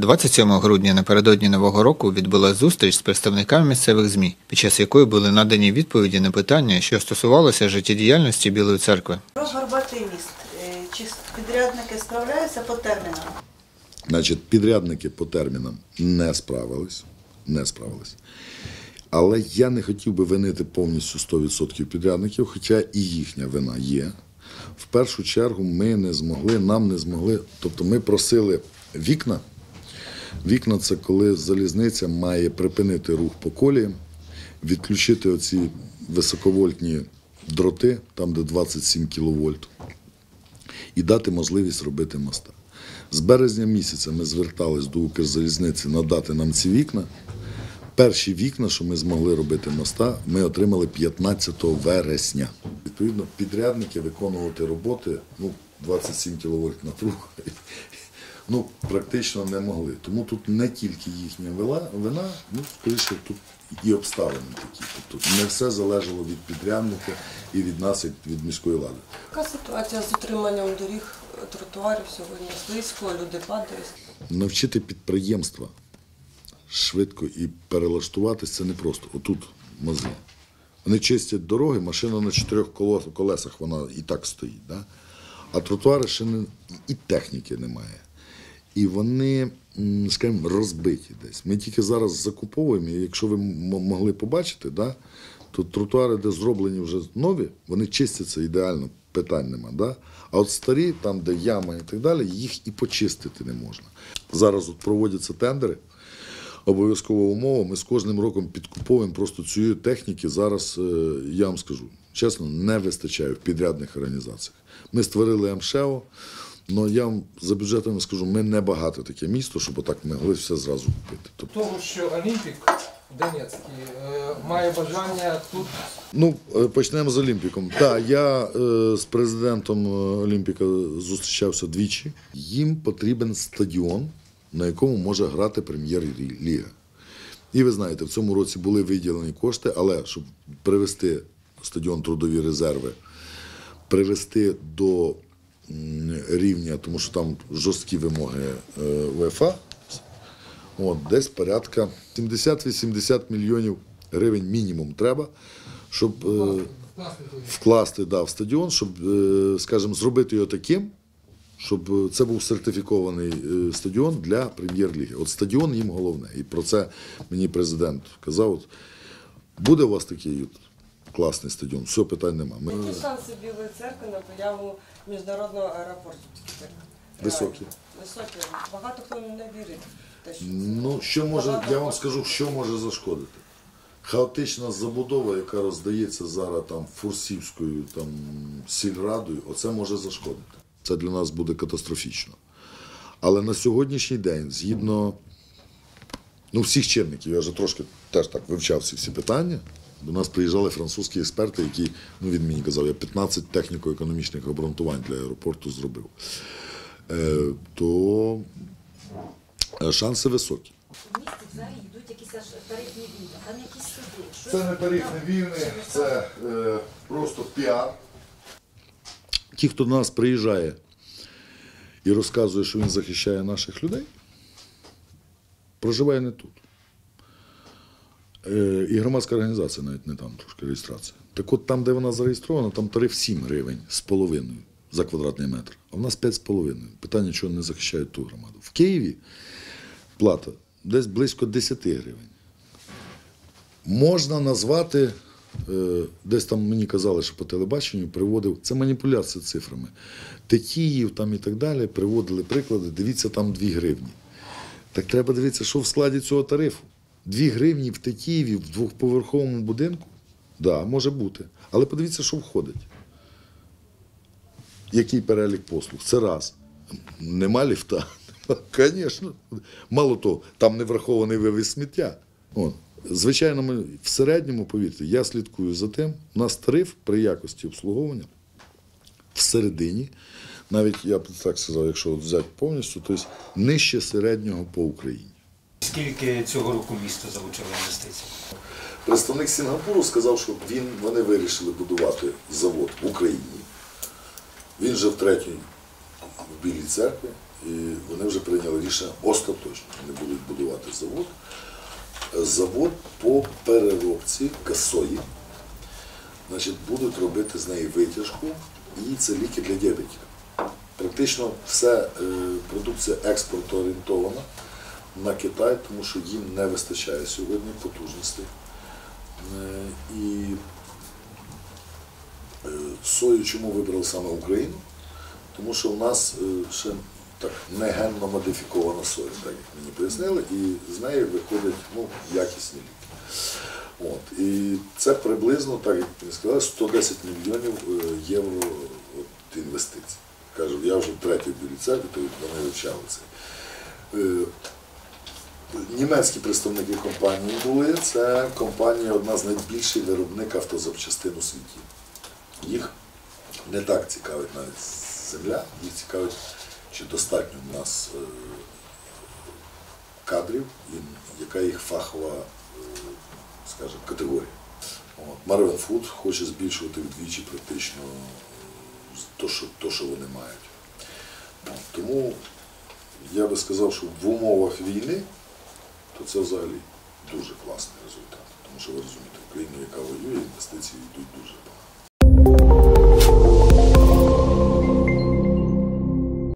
27 грудня напередодні нового року відбулася зустріч з представниками місцевих ЗМІ, під час якої були надані відповіді на питання, що стосувалося життєдіяльності Білої церкви. Про горбатий міст. Е, Чи підрядники справляються по термінам? Значить, підрядники по термінам не справились. Не справились. Але я не хотів би винити повністю 100% підрядників, хоча і їхня вина є. В першу чергу ми не змогли, нам не змогли. Тобто ми просили вікна. Вікна це коли залізниця має припинити рух по коліям, відключити оці високовольтні дроти, там де 27 кВт, і дати можливість робити моста. З березня місяця ми звертались до Укрзалізниці надати нам ці вікна. Перші вікна, що ми змогли робити моста, ми отримали 15 вересня. Відповідно, підрядники виконувати роботи, ну, 27 кВт на трубу, ну, практично не могли. Тому тут не тільки їхня вина, ну, скоріше, тут і обставини такі. Тобто не все залежало від підрядника і від нас, як від міської влади. Яка ситуація з утриманням доріг, тротуарів сьогодні? Слизько, люди падають. навчити підприємства швидко і перелаштуватися це не просто. Отут мази. Вони чистять дороги, машина на чотирьох колесах вона і так стоїть. Да? А тротуари ще не, і техніки немає. І вони, скажімо, розбиті десь. Ми тільки зараз закуповуємо, і якщо ви могли побачити, да, то тротуари, де зроблені вже нові, вони чистяться ідеально, питань нема. Да? А от старі, там, де яма і так далі, їх і почистити не можна. Зараз от проводяться тендери. Обов'язкова умова. Ми з кожним роком підкуповуємо просто цієї техніки. Зараз, е, я вам скажу, чесно, не вистачає в підрядних організаціях. Ми створили МШЕО, але я вам за бюджетами скажу, ми не багато таке місто, щоб отак могли все зразу купити. Тобто, того, що Олімпік Донецький е, має бажання тут Ну, е, почнемо з Олімпіком. Так, я е, з президентом Олімпіка зустрічався двічі. Їм потрібен стадіон, на якому може грати прем'єр-ліга. І ви знаєте, в цьому році були виділені кошти, але щоб привести стадіон трудові резерви, привести до рівня, тому що там жорсткі вимоги е, УЕФА, От, десь порядка 70-80 мільйонів гривень мінімум треба, щоб е, вкласти да, в стадіон, щоб, е, скажімо, зробити його таким, щоб це був сертифікований е, стадіон для прем'єр-ліги. От стадіон їм головне. І про це мені президент казав. От, буде у вас такий класний стадіон, все, питань нема. Ми Які шанси Білої церкви на появу міжнародного аеропорту високі. Високі. Багато хто не вірить те, що це Ну, що може, я вам скажу, що може зашкодити. Хаотична забудова, яка роздається зараз там Фурсівською там, сільрадою, оце може зашкодити. Це для нас буде катастрофічно. Але на сьогоднішній день, згідно ну, всіх чинників, я вже трошки теж так вивчав ці всі питання. До нас приїжджали французькі експерти, які, ну він мені казав, я 15 техніко-економічних обґрунтувань для аеропорту зробив. Е, то е, шанси високі. В місті взагалі йдуть якісь аж тарифні війни, там якісь суди. Це не тарифні війни, це е, просто піар. Ті, хто до нас приїжджає і розказує, що він захищає наших людей, проживає не тут. Е, і громадська організація навіть не там трошки реєстрація. Так от там, де вона зареєстрована, там тариф 7 гривень з половиною за квадратний метр. А в нас 5,5. Питання, чого не захищають ту громаду. В Києві плата десь близько 10 гривень можна назвати, е, десь там мені казали, що по телебаченню приводив, це маніпуляція цифрами. Тетіїв там і так далі приводили приклади, дивіться, там 2 гривні. Так треба дивитися, що в складі цього тарифу. 2 гривні в Тетіїві в двохповерховому будинку? Да, може бути. Але подивіться, що входить. Який перелік послуг? Це раз. Нема ліфта. Звісно. Мало того, там не врахований вивіз сміття. От. Звичайно, ми в середньому, повірте, я слідкую за тим, у нас тариф при якості обслуговування всередині, навіть я б так сказав, якщо взяти повністю, то нижче середнього по Україні. Скільки цього року місто залучило інвестицій? Представник Сінгапуру сказав, що він, вони вирішили будувати завод в Україні. Він же в третій в Білій церкві, і вони вже прийняли рішення остаточно. Вони будуть будувати завод. Завод по переробці касої. Значить, будуть робити з неї витяжку, і це ліки для діабетів. Практично вся е, продукція експорту орієнтована на Китай, тому що їм не вистачає сьогодні потужностей. Е, І е, сою чому вибрали саме Україну? Тому що в нас е, ще так не генно модифікована соя, так як мені пояснили, і з неї виходять ну, якісні ліки. От. І це приблизно, так як мені сказали, 110 мільйонів євро от, інвестицій. Кажу, я вже третій в білій церкві, то вони вивчали це. Німецькі представники компанії були. Це компанія одна з найбільших виробник автозапчастин у світі. Їх не так цікавить навіть земля, їх цікавить, чи достатньо в нас е, кадрів, і яка їх фахова, е, скажімо, категорія. Marvin Food хоче збільшувати вдвічі практично е, то, що, то, що вони мають. Тому я би сказав, що в умовах війни це взагалі дуже класний результат. Тому що ви розумієте, в країну, яка воює, інвестиції йдуть дуже багато.